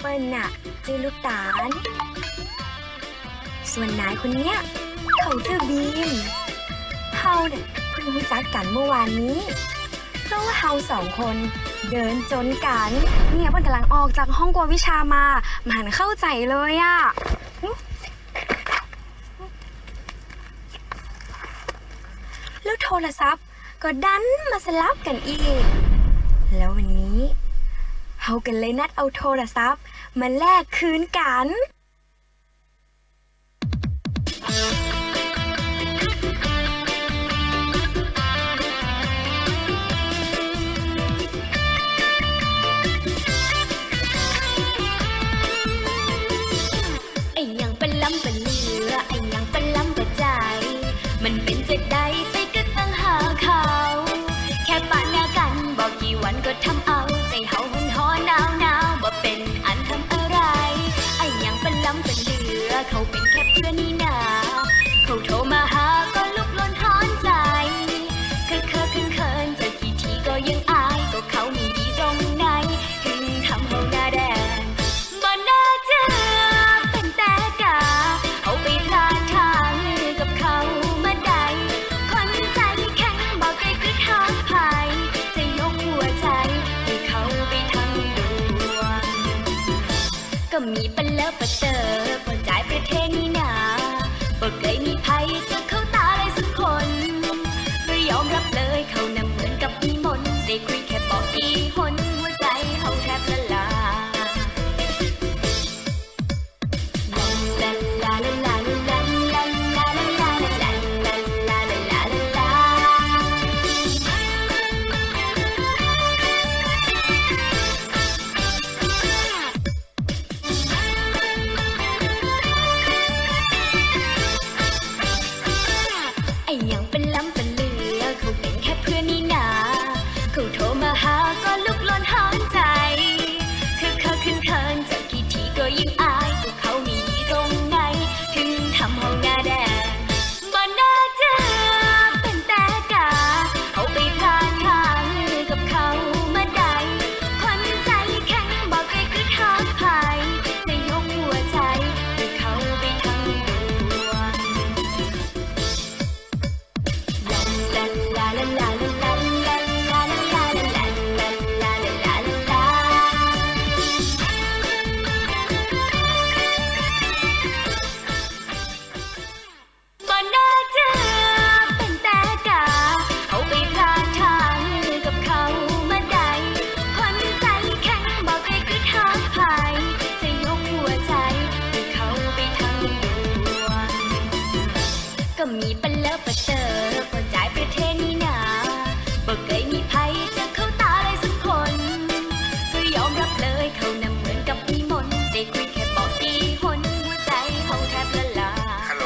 เปิ้ลน่ะชื่อลูกตาล ส่วนนายคนเนี้ยเขาชื่อบีม เฮาเนี่ยเพิ่งรู้จักกันเมื่อวานนี้ เพราะว่าเฮาสองคนเดินจนกัน เนี่ยเปิ้ลกำลังออกจากห้องกวดวิชามามันหันเข้าใจเลยอะแล้วโทรศัพท์ก็ดันมาสลับกันอีก แล้ววันนี้ เฮากันเลยนัดเอาโทรศัพท์มาแลกคืนกันไอ้ยังเป็นล้ำเป็นเลือไอ้ยังเป็นล้ำกระจายมันเป็นจะได้ มีปันแล้วปเตอพอจ่ายประเทศนี้นาบ่เคยมีภัยจะเข้าตาเลยสักคนไม่ยอมรับเลย มีปันเลอะปะเตอพอจ่ายประเทศนี้นาบอกเคยมีภัยจะเข้าตาเลยสักคน ก็ยอมรับเลยเขานำเหมือนกับมีมนต์ได้คุยแค่บอกกี่หนหัวใจเขาแทบละลายฮัลโหล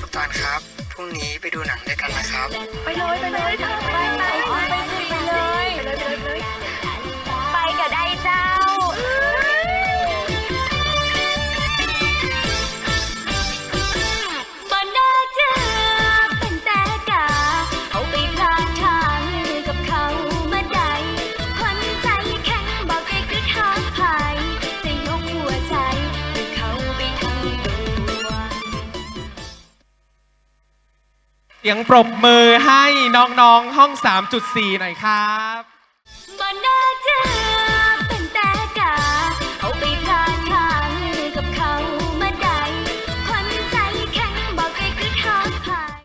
ลูกตาลครับ พรุ่งนี้ไปดูหนังด้วยกันนะครับ ไปเลยไปเลยเธอไปไปไปไปเลยไปเลยไปเลย สียงปรบมือให้น้องๆห้อง 3.4 หน่อยครับ